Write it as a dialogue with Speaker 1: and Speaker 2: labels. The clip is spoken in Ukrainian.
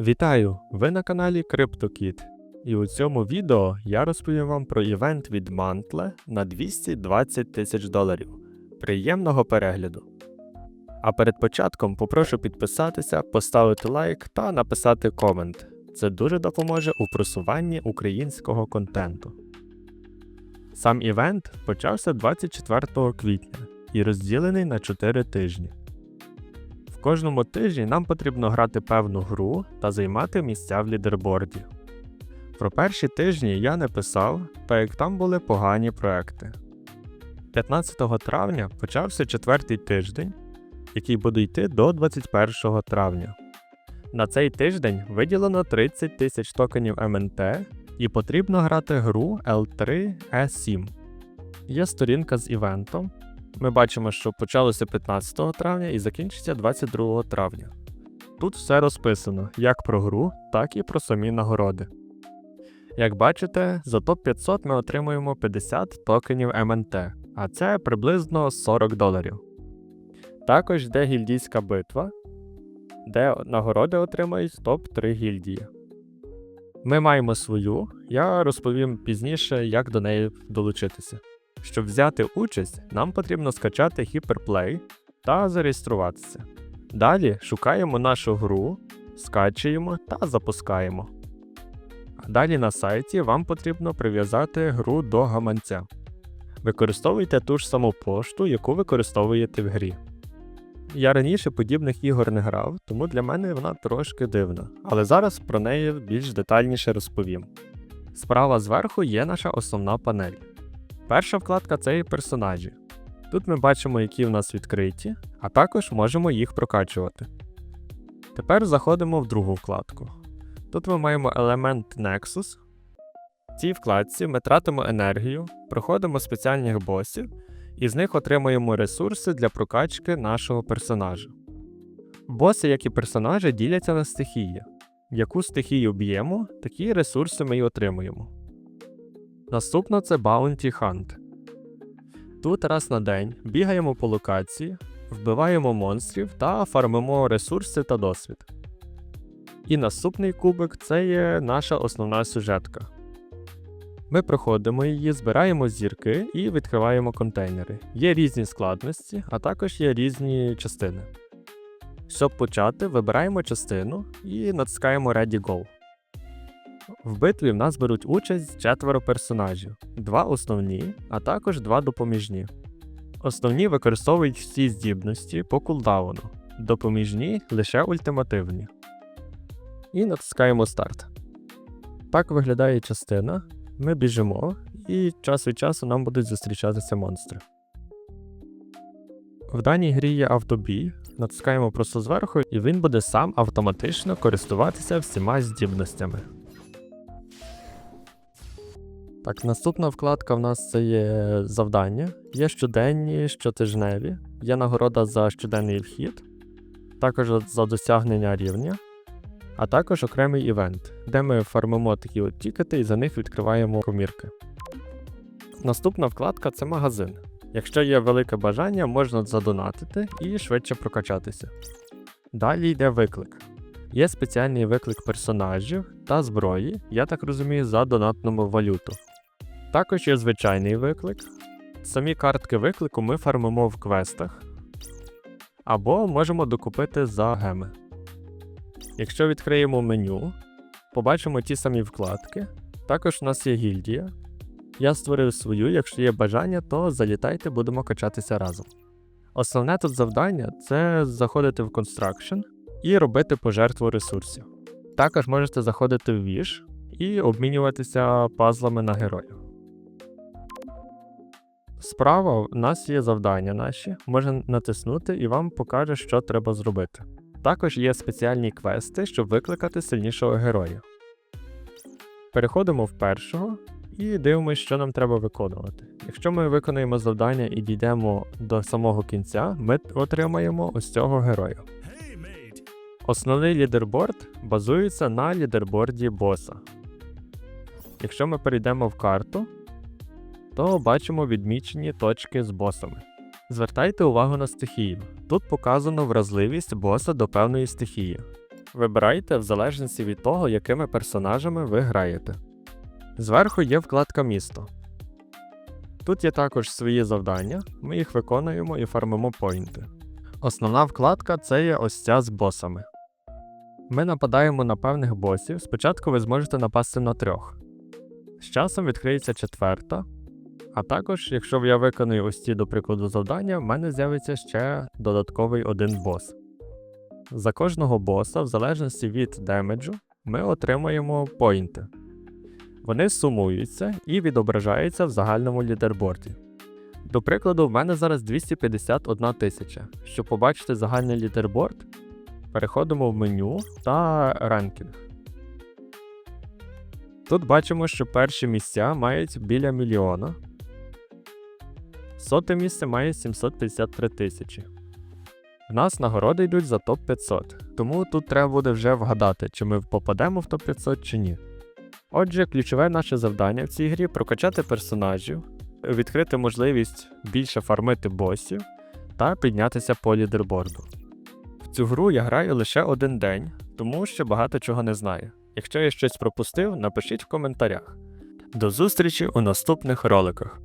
Speaker 1: Вітаю! Ви на каналі CryptoKid. І у цьому відео я розповім вам про івент від Mantle на 220 тисяч доларів. Приємного перегляду! А перед початком попрошу підписатися, поставити лайк та написати комент. Це дуже допоможе у просуванні українського контенту. Сам івент почався 24 квітня і розділений на 4 тижні. Кожному тижні нам потрібно грати певну гру та займати місця в лідерборді. Про перші тижні я не писав, так як там були погані проекти. 15 травня почався четвертий тиждень, який буде йти до 21 травня. На цей тиждень виділено 30 тисяч токенів МНТ і потрібно грати гру L3E7. Є сторінка з івентом, ми бачимо, що почалося 15 травня і закінчиться 22 травня. Тут все розписано як про гру, так і про самі нагороди. Як бачите, за топ 500 ми отримуємо 50 токенів МНТ, а це приблизно 40 доларів. Також йде гільдійська битва, де нагороди отримають топ 3 гільдії. Ми маємо свою, я розповім пізніше, як до неї долучитися. Щоб взяти участь, нам потрібно скачати Hyperplay та зареєструватися. Далі шукаємо нашу гру, скачуємо та запускаємо. Далі на сайті вам потрібно прив'язати гру до гаманця. Використовуйте ту ж саму пошту, яку використовуєте в грі. Я раніше подібних ігор не грав, тому для мене вона трошки дивна, але зараз про неї більш детальніше розповім. Справа зверху є наша основна панель. Перша вкладка це персонажі. Тут ми бачимо, які в нас відкриті, а також можемо їх прокачувати. Тепер заходимо в другу вкладку. Тут ми маємо елемент Nexus. В цій вкладці ми тратимо енергію, проходимо спеціальних босів і з них отримуємо ресурси для прокачки нашого персонажа. Боси, як і персонажі, діляться на стихії. Яку стихію б'ємо, такі ресурси ми й отримуємо. Наступно це Bounty Hunt. Тут раз на день бігаємо по локації, вбиваємо монстрів та фармимо ресурси та досвід. І наступний кубик це є наша основна сюжетка. Ми проходимо її, збираємо зірки і відкриваємо контейнери. Є різні складності, а також є різні частини. Щоб почати, вибираємо частину і натискаємо Ready Go. В битві в нас беруть участь четверо персонажів, два основні, а також два допоміжні. Основні використовують всі здібності по кулдауну, допоміжні лише ультимативні. І натискаємо старт. Так виглядає частина. Ми біжимо, і час від часу нам будуть зустрічатися монстри. В даній грі є автобій, натискаємо просто зверху, і він буде сам автоматично користуватися всіма здібностями. Так, наступна вкладка в нас це є завдання. Є щоденні, щотижневі, є нагорода за щоденний вхід, також за досягнення рівня, а також окремий івент, де ми фармимо такі от тікети і за них відкриваємо комірки. Наступна вкладка це магазин. Якщо є велике бажання, можна задонатити і швидше прокачатися. Далі йде виклик. Є спеціальний виклик персонажів та зброї, я так розумію, за донатному валюту. Також є звичайний виклик. Самі картки виклику ми фармимо в квестах, або можемо докупити за геми. Якщо відкриємо меню, побачимо ті самі вкладки. Також у нас є гільдія. Я створив свою, якщо є бажання, то залітайте, будемо качатися разом. Основне тут завдання це заходити в Construction і робити пожертву ресурсів. Також можете заходити в Wish і обмінюватися пазлами на героїв. Справа в нас є завдання наші, можна натиснути і вам покаже, що треба зробити. Також є спеціальні квести, щоб викликати сильнішого героя. Переходимо в першого і дивимося, що нам треба виконувати. Якщо ми виконуємо завдання і дійдемо до самого кінця, ми отримаємо ось цього героя. Основний лідерборд базується на лідерборді боса. Якщо ми перейдемо в карту, то бачимо відмічені точки з босами. Звертайте увагу на стихію. Тут показано вразливість боса до певної стихії. Вибирайте в залежності від того, якими персонажами ви граєте. Зверху є вкладка Місто. Тут є також свої завдання, ми їх виконуємо і фармимо поінти. Основна вкладка це є ось ця з босами. Ми нападаємо на певних босів. Спочатку ви зможете напасти на трьох. З часом відкриється четверта. А також, якщо я виконую ось ці, до прикладу, завдання, в мене з'явиться ще додатковий один бос. За кожного боса, в залежності від демеджу, ми отримуємо поінти. Вони сумуються і відображаються в загальному лідерборді. До прикладу, в мене зараз 251 тисяча. Щоб побачити загальний лідерборд, переходимо в меню та ранкінг. Тут бачимо, що перші місця мають біля мільйона. Соте місце має 753 тисячі. В нас нагороди йдуть за топ 500, тому тут треба буде вже вгадати, чи ми попадемо в топ 500 чи ні. Отже, ключове наше завдання в цій грі прокачати персонажів, відкрити можливість більше фармити босів та піднятися по лідерборду. В цю гру я граю лише один день, тому що багато чого не знаю. Якщо я щось пропустив, напишіть в коментарях. До зустрічі у наступних роликах.